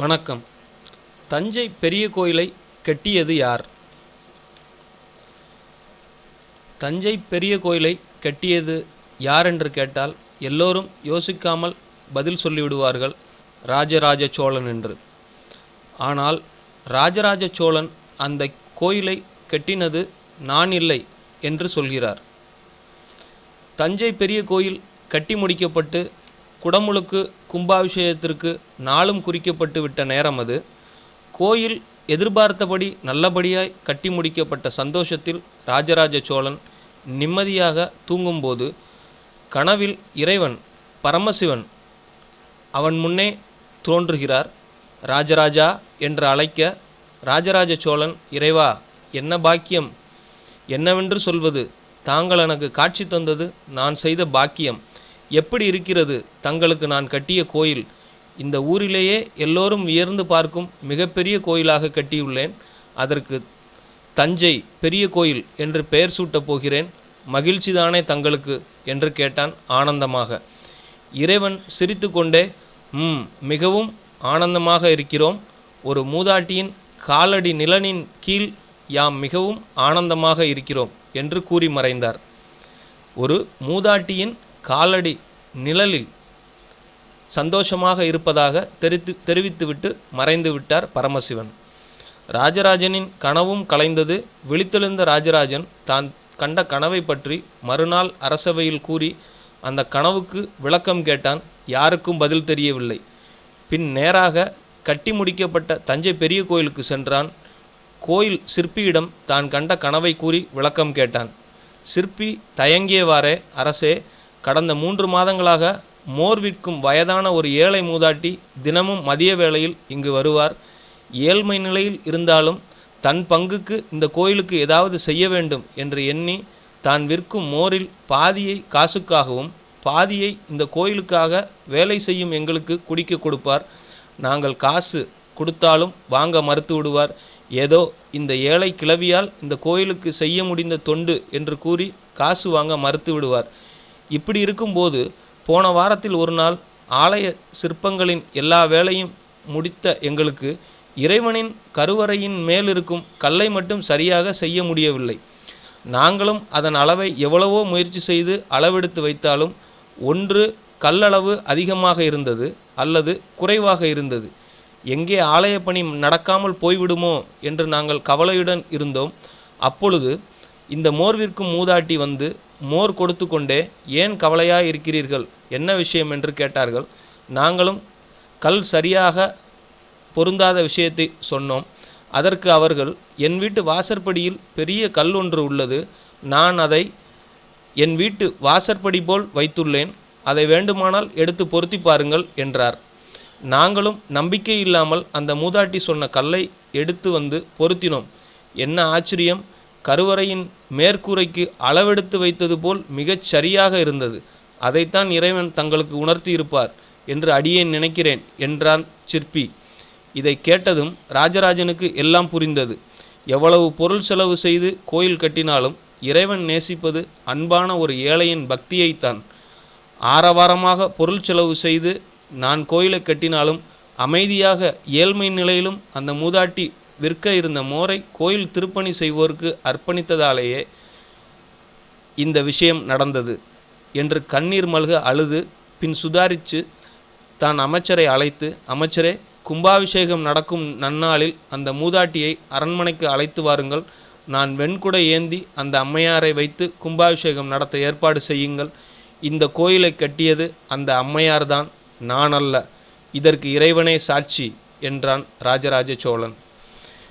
வணக்கம். தஞ்சை பெரிய கோயிலை கட்டியது யார்? தஞ்சை பெரிய கோயிலை கட்டியது யார் என்று கேட்டால் எல்லோரும் யோசிக்காமல் பதில் சொல்லிவிடுவார்கள் ராஜராஜ சோழன் என்று. ஆனால் ராஜராஜ சோழன் அந்த கோயிலை கட்டினது நான் இல்லை என்று சொல்கிறார். தஞ்சை பெரிய கோயில் கட்டி முடிக்கப்பட்டு குடமுழுக்கு கும்பாபிஷேகத்திற்கு நாளும் குறிக்கப்பட்டு விட்ட நேரம் அது. கோயில் எதிர்பார்த்தபடி நல்லபடியாய் கட்டி முடிக்கப்பட்ட சந்தோஷத்தில் ராஜராஜ சோழன் நிம்மதியாக தூங்கும்போது கனவில் இறைவன் பரமசிவன் அவன் முன்னே தோன்றுகிறார். ராஜராஜா என்று அழைக்க ராஜராஜ சோழன் இறைவா என்ன பாக்கியம்? என்னவென்று சொல்வது? தாங்கள் எனக்கு காட்சி தந்தது நான் செய்த பாக்கியம். எப்படி இருக்கிறது? தங்களுக்கு நான் கட்டிய கோயில். இந்த ஊரிலேயே எல்லோரும் வியர்ந்து பார்க்கும் மிகப்பெரிய கோயிலாக கட்டியுள்ளேன். அதற்கு தஞ்சை பெரிய கோயில் என்று பெயர் சூட்டப் போகிறேன். மகிழ்ச்சிதானே தங்களுக்கு? என்று கேட்டான் ஆனந்தமாக. இறைவன் சிரித்துக்கொண்டே ம் மிகவும் ஆனந்தமாக இருக்கிறோம். ஒரு மூதாட்டியின் காலடி நிலனின் கீழ் யாம் மிகவும் ஆனந்தமாக இருக்கிறோம் என்று கூறி மறைந்தார். ஒரு மூதாட்டியின் காலடி நிழலில் சந்தோஷமாக இருப்பதாக தெரித்து தெரிவித்துவிட்டு மறைந்து விட்டார் பரமசிவன். ராஜராஜனின் கனவும் கலைந்தது விழித்தெழுந்த ராஜராஜன் தான் கண்ட கனவை பற்றி மறுநாள் அரசவையில் கூறி அந்த கனவுக்கு விளக்கம் கேட்டான். யாருக்கும் பதில் தெரியவில்லை. பின் நேராக கட்டி முடிக்கப்பட்ட தஞ்சை பெரிய கோயிலுக்கு சென்றான். கோயில் சிற்பியிடம் தான் கண்ட கனவை கூறி விளக்கம் கேட்டான். சிற்பி தயங்கியவாறே அரசே கடந்த மூன்று மாதங்களாக மோர் விற்கும் வயதான ஒரு ஏழை மூதாட்டி தினமும் மதிய வேளையில் இங்கு வருவார். ஏழ்மை நிலையில் இருந்தாலும் தன் பங்குக்கு இந்த கோயிலுக்கு ஏதாவது செய்ய வேண்டும் என்று எண்ணி தான் விற்கும் மோரில் பாதியை காசுக்காகவும் பாதியை இந்த கோயிலுக்காக வேலை செய்யும் எங்களுக்கு குடிக்க கொடுப்பார். நாங்கள் காசு கொடுத்தாலும் வாங்க மறுத்து விடுவார். ஏதோ இந்த ஏழை கிளவியால் இந்த கோயிலுக்கு செய்ய முடிந்த தொண்டு என்று கூறி காசு வாங்க மறுத்து விடுவார். இப்படி இருக்கும்போது போன வாரத்தில் ஒரு நாள் ஆலய சிற்பங்களின் எல்லா வேலையும் முடித்த எங்களுக்கு இறைவனின் கருவறையின் மேலிருக்கும் கல்லை மட்டும் சரியாக செய்ய முடியவில்லை. நாங்களும் அதன் அளவை எவ்வளவோ முயற்சி செய்து அளவெடுத்து வைத்தாலும் ஒன்று கல்லளவு அதிகமாக இருந்தது அல்லது குறைவாக இருந்தது. எங்கே ஆலய பணி நடக்காமல் போய்விடுமோ என்று நாங்கள் கவலையுடன் இருந்தோம். அப்பொழுது இந்த மோர்விற்கும் மூதாட்டி வந்து மோர் கொடுத்து கொண்டே ஏன் கவலையாக இருக்கிறீர்கள் என்ன விஷயம் என்று கேட்டார்கள். நாங்களும் கல் சரியாக பொருந்தாத விஷயத்தை சொன்னோம். அதற்கு அவர்கள் என் வீட்டு வாசற்படியில் பெரிய கல் ஒன்று உள்ளது. நான் அதை என் வீட்டு வாசற்படி போல் வைத்துள்ளேன். அதை வேண்டுமானால் எடுத்து பொருத்தி பாருங்கள் என்றார். நாங்களும் நம்பிக்கை இல்லாமல் அந்த மூதாட்டி சொன்ன கல்லை எடுத்து வந்து பொருத்தினோம். என்ன ஆச்சரியம்! கருவறையின் மேற்கூரைக்கு அளவெடுத்து வைத்தது போல் மிகச் சரியாக இருந்தது. அதைத்தான் இறைவன் தங்களுக்கு உணர்த்தி இருப்பார் என்று அடியேன் நினைக்கிறேன் என்றான் சிற்பி. இதை கேட்டதும் ராஜராஜனுக்கு எல்லாம் புரிந்தது. எவ்வளவு பொருள் செலவு செய்து கோயில் கட்டினாலும் இறைவன் நேசிப்பது அன்பான ஒரு ஏழையின் பக்தியைத்தான். ஆரவாரமாக பொருள் செலவு செய்து நான் கோயிலை கட்டினாலும் அமைதியாக ஏழ்மை நிலையிலும் அந்த மூதாட்டி விற்க இருந்த மோரை கோயில் திருப்பணி செய்வோருக்கு அர்ப்பணித்ததாலேயே இந்த விஷயம் நடந்தது என்று கண்ணீர் மல்க அழுது பின் சுதாரித்து தான் அமைச்சரை அழைத்து அமைச்சரே கும்பாபிஷேகம் நடக்கும் நன்னாளில் அந்த மூதாட்டியை அரண்மனைக்கு அழைத்து வாருங்கள். நான் வெண்குடை ஏந்தி அந்த அம்மையாரை வைத்து கும்பாபிஷேகம் நடத்த ஏற்பாடு செய்யுங்கள். இந்த கோயிலை கட்டியது அந்த அம்மையார்தான். நான் அல்ல இதற்கு இறைவனே சாட்சி என்றான் ராஜராஜ சோழன்.